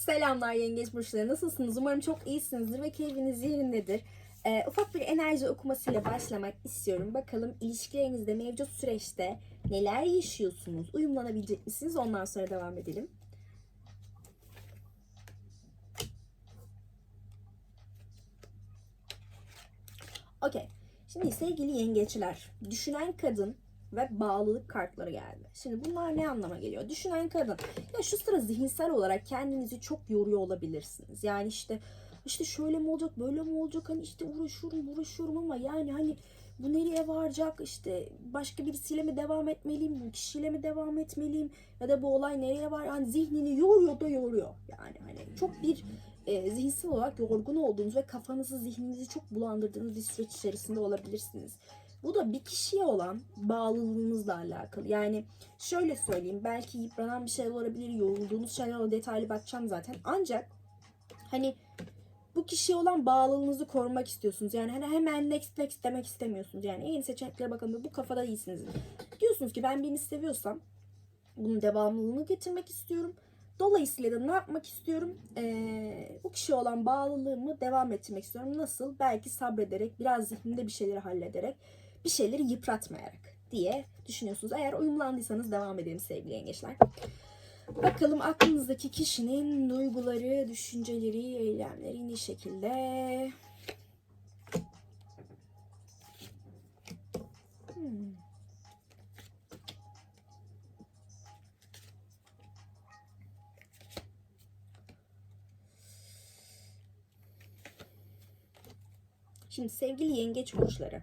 Selamlar yengeç burçları. Nasılsınız? Umarım çok iyisinizdir ve keyfiniz yerindedir. Ee, ufak bir enerji okumasıyla başlamak istiyorum. Bakalım ilişkilerinizde mevcut süreçte neler yaşıyorsunuz? Uyumlanabilecek misiniz? Ondan sonra devam edelim. Okey. Şimdi sevgili yengeçler, düşünen kadın ve bağlılık kartları geldi. Şimdi bunlar ne anlama geliyor? Düşünen kadın. Ya şu sıra zihinsel olarak kendinizi çok yoruyor olabilirsiniz. Yani işte işte şöyle mi olacak, böyle mi olacak? Hani işte uğraşıyorum, uğraşıyorum ama yani hani bu nereye varacak? İşte başka birisiyle mi devam etmeliyim? Bu kişiyle mi devam etmeliyim? Ya da bu olay nereye var? Yani zihnini yoruyor da yoruyor. Yani hani çok bir e, zihinsel olarak yorgun olduğunuz ve kafanızı, zihninizi çok bulandırdığınız bir süreç içerisinde olabilirsiniz. Bu da bir kişiye olan bağlılığınızla alakalı. Yani şöyle söyleyeyim belki yıpranan bir şeyler olabilir, yorulduğunuz şeyler o detaylı bakacağım zaten. Ancak hani bu kişiye olan bağlılığınızı korumak istiyorsunuz. Yani hani hemen next next demek istemiyorsunuz. Yani en seçeneklere bakın bu kafada değilsiniz. Diyorsunuz ki ben birini seviyorsam bunun devamlılığını getirmek istiyorum. Dolayısıyla da ne yapmak istiyorum? Ee, bu kişiye olan bağlılığımı devam ettirmek istiyorum. Nasıl? Belki sabrederek, biraz zihnimde bir şeyleri hallederek, bir şeyleri yıpratmayarak diye düşünüyorsunuz. Eğer uyumlandıysanız devam edelim sevgili yengeçler. Bakalım aklınızdaki kişinin duyguları, düşünceleri, eylemleri ne şekilde? Hmm. Şimdi sevgili yengeç burçları.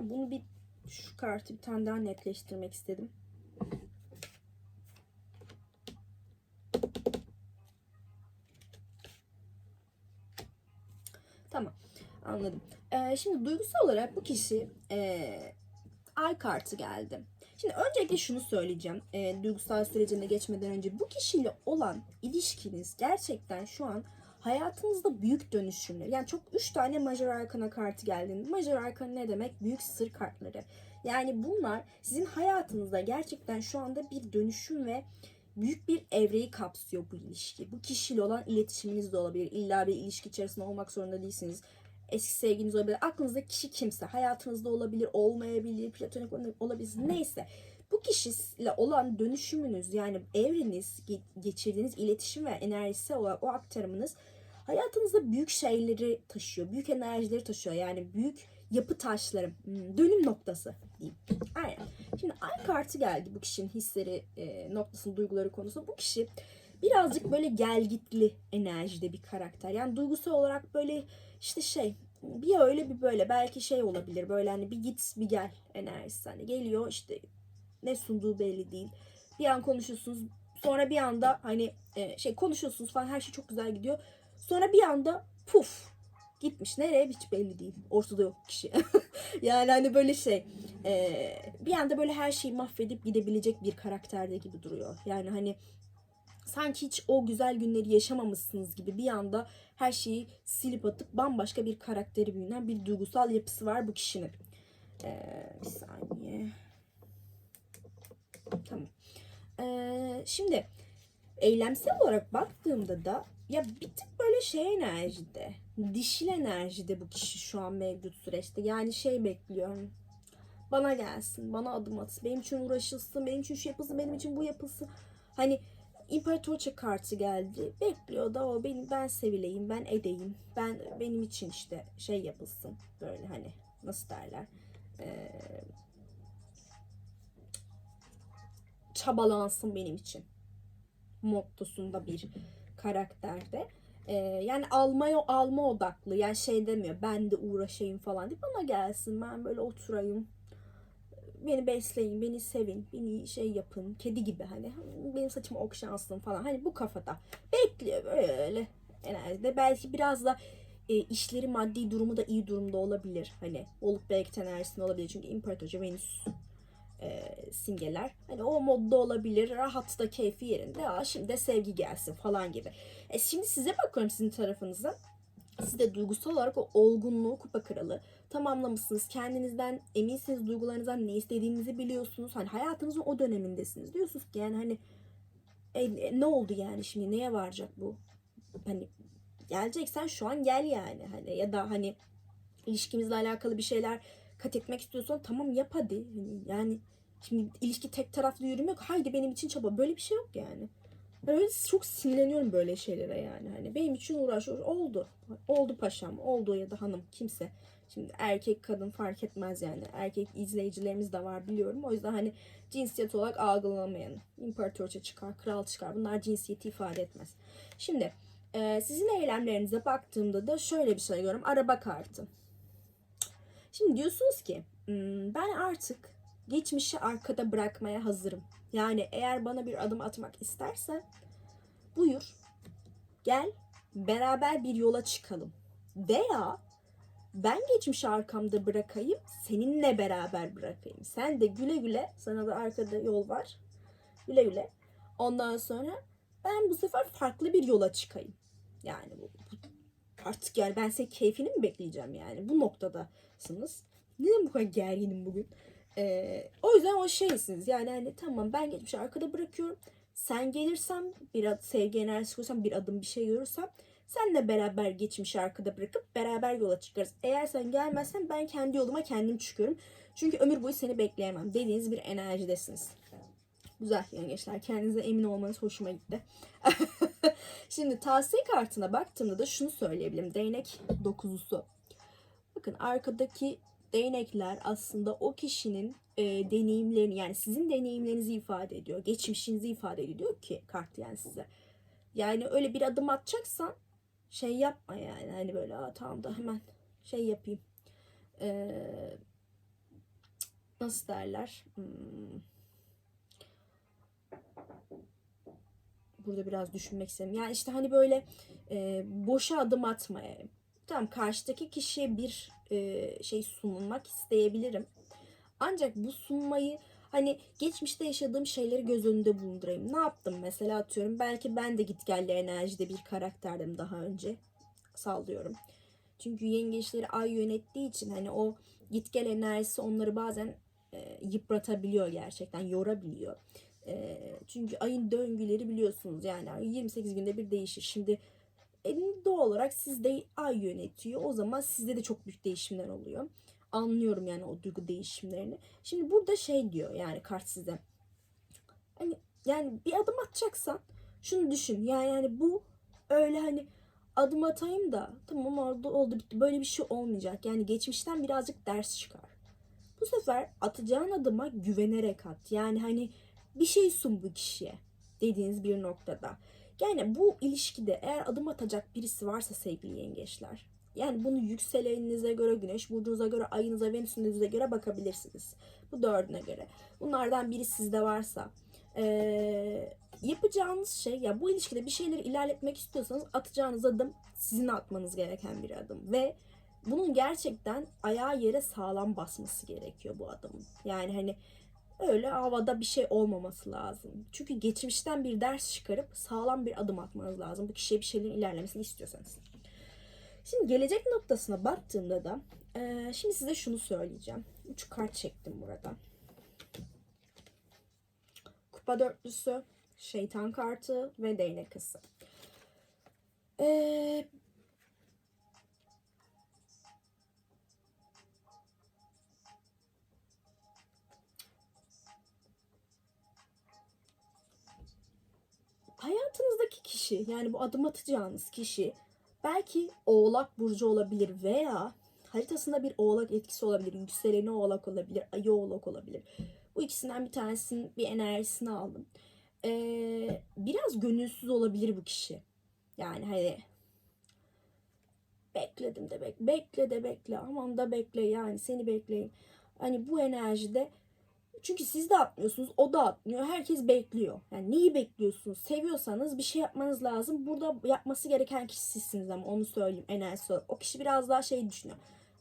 Bunu bir şu kartı bir tane daha netleştirmek istedim. Tamam. Anladım. Ee, şimdi duygusal olarak bu kişi e, ay kartı geldi. Şimdi öncelikle şunu söyleyeceğim. E, duygusal sürecine geçmeden önce bu kişiyle olan ilişkiniz gerçekten şu an hayatınızda büyük dönüşümler. Yani çok üç tane Major Arcana kartı geldi. Major Arcana ne demek? Büyük sır kartları. Yani bunlar sizin hayatınızda gerçekten şu anda bir dönüşüm ve büyük bir evreyi kapsıyor bu ilişki. Bu kişiyle olan iletişiminiz de olabilir. İlla bir ilişki içerisinde olmak zorunda değilsiniz. Eski sevginiz olabilir. Aklınızda kişi kimse. Hayatınızda olabilir, olmayabilir, platonik olabilir. Neyse. Bu kişiyle olan dönüşümünüz yani evreniz, geçirdiğiniz iletişim ve enerjisi olan o aktarımınız hayatınızda büyük şeyleri taşıyor. Büyük enerjileri taşıyor. Yani büyük yapı taşları, hmm, dönüm noktası diyeyim. Aynen. Şimdi ay kartı geldi bu kişinin hisleri e, noktasının duyguları konusunda. Bu kişi birazcık böyle gelgitli enerjide bir karakter. Yani duygusal olarak böyle işte şey bir öyle bir böyle belki şey olabilir böyle hani bir git bir gel enerjisi hani geliyor işte ne sunduğu belli değil. Bir an konuşuyorsunuz sonra bir anda hani e, şey konuşuyorsunuz falan her şey çok güzel gidiyor. Sonra bir anda puf gitmiş. Nereye hiç belli değil. Ortada yok kişi. yani hani böyle şey e, bir anda böyle her şeyi mahvedip gidebilecek bir karakterde gibi duruyor. Yani hani sanki hiç o güzel günleri yaşamamışsınız gibi bir anda her şeyi silip atıp bambaşka bir karakteri bürünen bir duygusal yapısı var bu kişinin. Ee, bir saniye. Tamam. Ee, şimdi eylemsel olarak baktığımda da ya bir tık böyle şey enerjide, dişil enerjide bu kişi şu an mevcut süreçte. Yani şey bekliyorum. Bana gelsin, bana adım atsın, benim için uğraşılsın, benim için şu yapılsın, benim için bu yapılsın. Hani İmparatorça kartı geldi. Bekliyor da o benim ben sevileyim, ben edeyim. Ben benim için işte şey yapılsın. Böyle hani nasıl derler? Ee, çabalansın benim için. Mottosunda bir karakterde. Ee, yani almaya alma odaklı. Yani şey demiyor ben de uğraşayım falan diye. Bana gelsin ben böyle oturayım. Beni besleyin, beni sevin, beni şey yapın. Kedi gibi hani. Benim saçımı okşansın falan. Hani bu kafada. Bekliyor böyle enerjide. Belki biraz da e, işleri maddi durumu da iyi durumda olabilir. Hani olup belki enerjisinde olabilir. Çünkü İmparatorca Venüs e, simgeler. Hani o modda olabilir. Rahat da keyfi yerinde. Ya şimdi de sevgi gelsin falan gibi. E şimdi size bakıyorum sizin tarafınıza. Siz de duygusal olarak o olgunluğu kupa kralı tamamlamışsınız. Kendinizden eminsiniz, duygularınızdan ne istediğinizi biliyorsunuz. Hani hayatınızın o dönemindesiniz. Diyorsunuz ki yani hani E, e, ne oldu yani şimdi neye varacak bu? Hani geleceksen şu an gel yani hani ya da hani ilişkimizle alakalı bir şeyler kat etmek istiyorsan tamam yap hadi. Hani yani şimdi ilişki tek taraflı yürümüyor. Haydi benim için çaba. Böyle bir şey yok yani. Ben öyle çok sinirleniyorum böyle şeylere yani. Hani benim için uğraşıyor. Oldu. Oldu paşam. Oldu ya da hanım. Kimse. Şimdi erkek kadın fark etmez yani. Erkek izleyicilerimiz de var biliyorum. O yüzden hani cinsiyet olarak algılamayan. imparatorça çıkar, kral çıkar. Bunlar cinsiyeti ifade etmez. Şimdi sizin eylemlerinize baktığımda da şöyle bir şey görüyorum. Araba kartı. Şimdi diyorsunuz ki "Hmm, ben artık geçmişi arkada bırakmaya hazırım. Yani eğer bana bir adım atmak istersen buyur gel beraber bir yola çıkalım. Veya ben geçmişi arkamda bırakayım seninle beraber bırakayım. Sen de güle güle sana da arkada yol var. Güle güle. Ondan sonra ben bu sefer farklı bir yola çıkayım. Yani bu, bu artık yani ben senin keyfini mi bekleyeceğim yani bu noktadasınız. Neden bu kadar gerginim bugün? Ee, o yüzden o şeysiniz yani hani tamam ben geçmişi arkada bırakıyorum. Sen gelirsen bir ad, sevgi enerjisi koysam bir adım bir şey görürsem senle beraber geçmişi arkada bırakıp beraber yola çıkarız. Eğer sen gelmezsen ben kendi yoluma kendim çıkıyorum. Çünkü ömür boyu seni bekleyemem dediğiniz bir enerjidesiniz. Güzel yengeçler. Kendinize emin olmanız hoşuma gitti. Şimdi tavsiye kartına baktığımda da şunu söyleyebilirim. Değnek dokuzusu. Bakın arkadaki değnekler aslında o kişinin e, deneyimlerini yani sizin deneyimlerinizi ifade ediyor. Geçmişinizi ifade ediyor Diyor ki kart yani size. Yani öyle bir adım atacaksan şey yapma yani. Hani böyle Aa, tamam da hemen şey yapayım. Ee, nasıl derler? Hmm. Burada biraz düşünmek istedim. Yani işte hani böyle e, boşa adım atmaya. Tamam karşıdaki kişiye bir e, şey sunmak isteyebilirim. Ancak bu sunmayı hani geçmişte yaşadığım şeyleri göz önünde bulundurayım. Ne yaptım mesela atıyorum. Belki ben de gitgelli enerjide bir karakterdim daha önce. Sallıyorum. Çünkü yengeçleri ay yönettiği için hani o gitgel enerjisi onları bazen e, yıpratabiliyor gerçekten, yorabiliyor. Çünkü ayın döngüleri biliyorsunuz yani 28 günde bir değişir. Şimdi e, doğal olarak sizde ay yönetiyor. O zaman sizde de çok büyük değişimler oluyor. Anlıyorum yani o duygu değişimlerini. Şimdi burada şey diyor yani kart size. Hani yani bir adım atacaksan şunu düşün. Yani, yani bu öyle hani adım atayım da tamam oldu, oldu bitti. Böyle bir şey olmayacak. Yani geçmişten birazcık ders çıkar. Bu sefer atacağın adıma güvenerek at. Yani hani bir şey sun bu kişiye dediğiniz bir noktada. Yani bu ilişkide eğer adım atacak birisi varsa sevgili yengeçler. Yani bunu yükseleninize göre, güneş burcunuza göre, ayınıza, venüsünüze göre bakabilirsiniz. Bu dördüne göre. Bunlardan biri sizde varsa. Ee, yapacağınız şey ya bu ilişkide bir şeyleri ilerletmek istiyorsanız atacağınız adım sizin atmanız gereken bir adım. Ve bunun gerçekten ayağı yere sağlam basması gerekiyor bu adımın. Yani hani öyle havada bir şey olmaması lazım. Çünkü geçmişten bir ders çıkarıp sağlam bir adım atmanız lazım. Bu kişiye bir şeylerin ilerlemesini istiyorsanız. Şimdi gelecek noktasına baktığımda da e, şimdi size şunu söyleyeceğim. Üç kart çektim burada. Kupa dörtlüsü, şeytan kartı ve değnek kızı. Ee, hayatınızdaki kişi yani bu adım atacağınız kişi belki oğlak burcu olabilir veya haritasında bir oğlak etkisi olabilir. Yükseleni oğlak olabilir, ayı oğlak olabilir. Bu ikisinden bir tanesinin bir enerjisini aldım. Ee, biraz gönülsüz olabilir bu kişi. Yani hani bekledim de bek bekle de bekle aman da bekle yani seni bekleyin. Hani bu enerjide çünkü siz de atmıyorsunuz, o da atmıyor. Herkes bekliyor. Yani neyi bekliyorsunuz? Seviyorsanız bir şey yapmanız lazım. Burada yapması gereken kişi sizsiniz ama onu söyleyeyim enerjisi olarak. O kişi biraz daha şey düşünüyor.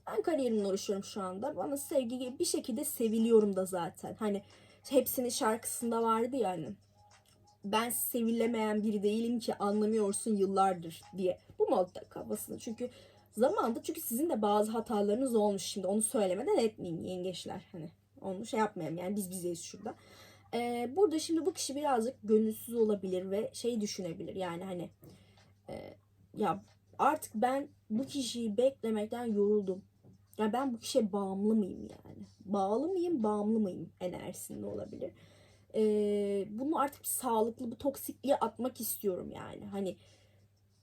Ben kariyerimle uğraşıyorum şu anda. Bana sevgi bir şekilde seviliyorum da zaten. Hani hepsinin şarkısında vardı yani. Ben sevilemeyen biri değilim ki anlamıyorsun yıllardır diye. Bu modda kafasında. Çünkü zamanda çünkü sizin de bazı hatalarınız olmuş şimdi. Onu söylemeden etmeyeyim yengeçler. Hani onu şey yapmayalım yani biz bizeyiz şurada. Ee, burada şimdi bu kişi birazcık gönülsüz olabilir ve şey düşünebilir. Yani hani e, ya artık ben bu kişiyi beklemekten yoruldum. Ya ben bu kişiye bağımlı mıyım yani? Bağlı mıyım, bağımlı mıyım enerjisinde olabilir. Ee, bunu artık bir sağlıklı bu toksikliğe atmak istiyorum yani. Hani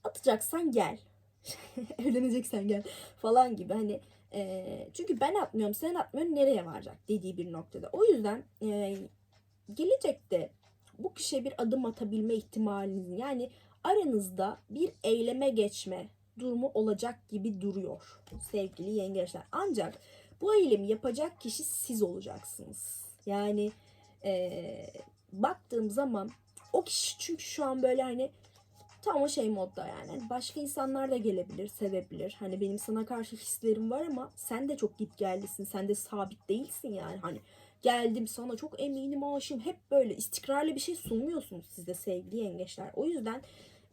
atacaksan gel. Evleneceksen gel falan gibi hani e, çünkü ben atmıyorum sen atmıyorsun nereye varacak dediği bir noktada. O yüzden e, gelecekte bu kişiye bir adım atabilme ihtimalinizin yani aranızda bir eyleme geçme durumu olacak gibi duruyor sevgili yengeçler. Ancak bu eylemi yapacak kişi siz olacaksınız. Yani e, baktığım zaman o kişi çünkü şu an böyle hani tam o şey modda yani. Hani Başka insanlar da gelebilir, sevebilir. Hani benim sana karşı hislerim var ama sen de çok git geldisin. Sen de sabit değilsin yani. Hani geldim sana çok eminim aşığım. Hep böyle istikrarlı bir şey sunmuyorsunuz siz de sevgili yengeçler. O yüzden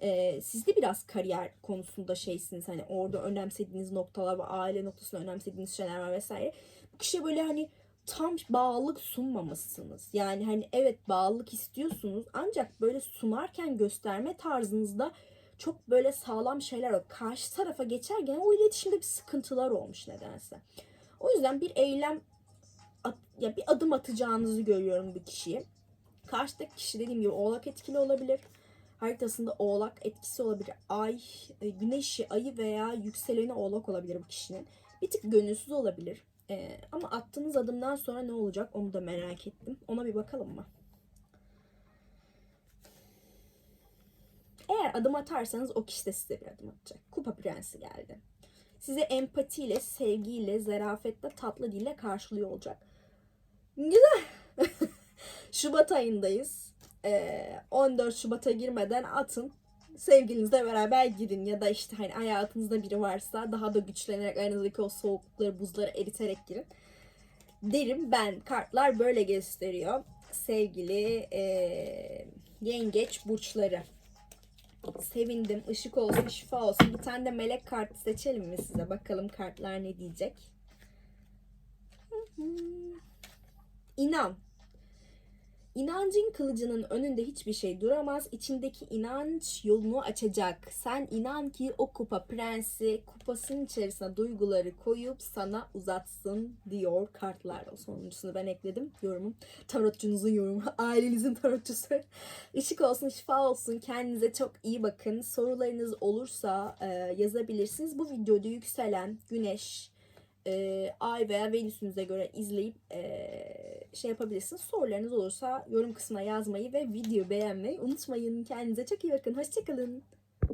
e, siz de biraz kariyer konusunda şeysiniz. Hani orada önemsediğiniz noktalar ve aile noktasında önemsediğiniz şeyler var vesaire. Bu kişiye böyle hani tam bağlılık sunmamışsınız. Yani hani evet bağlılık istiyorsunuz ancak böyle sunarken gösterme tarzınızda çok böyle sağlam şeyler yok. Karşı tarafa geçerken o iletişimde bir sıkıntılar olmuş nedense. O yüzden bir eylem ya bir adım atacağınızı görüyorum bir kişiye. Karşıdaki kişi dediğim gibi oğlak etkili olabilir. Haritasında oğlak etkisi olabilir. Ay, e, güneşi, ayı veya yükseleni oğlak olabilir bu kişinin. Bir tık gönülsüz olabilir. Ee, ama attığınız adımdan sonra ne olacak onu da merak ettim. Ona bir bakalım mı? Eğer adım atarsanız o kişi de size bir adım atacak. Kupa prensi geldi. Size empatiyle, sevgiyle, zarafetle, tatlı dille karşılıyor olacak. Güzel. Şubat ayındayız. Ee, 14 Şubat'a girmeden atın sevgilinizle beraber gidin ya da işte hani hayatınızda biri varsa daha da güçlenerek aranızdaki o soğuklukları, buzları eriterek girin. Derim ben. Kartlar böyle gösteriyor. Sevgili eee, yengeç burçları. Sevindim. Işık olsun, şifa olsun. Bir tane de melek kartı seçelim mi size? Bakalım kartlar ne diyecek. İnan. İnancın kılıcının önünde hiçbir şey duramaz. İçindeki inanç yolunu açacak. Sen inan ki o kupa prensi kupasının içerisine duyguları koyup sana uzatsın diyor kartlar. O sonuncusunu ben ekledim. Yorumum. Tarotçunuzun yorumu. Ailenizin tarotçusu. Işık olsun, şifa olsun. Kendinize çok iyi bakın. Sorularınız olursa e, yazabilirsiniz. Bu videoda yükselen güneş, e, ay veya venüsünüze göre izleyip e, şey yapabilirsiniz. Sorularınız olursa yorum kısmına yazmayı ve video beğenmeyi unutmayın. Kendinize çok iyi bakın. Hoşçakalın.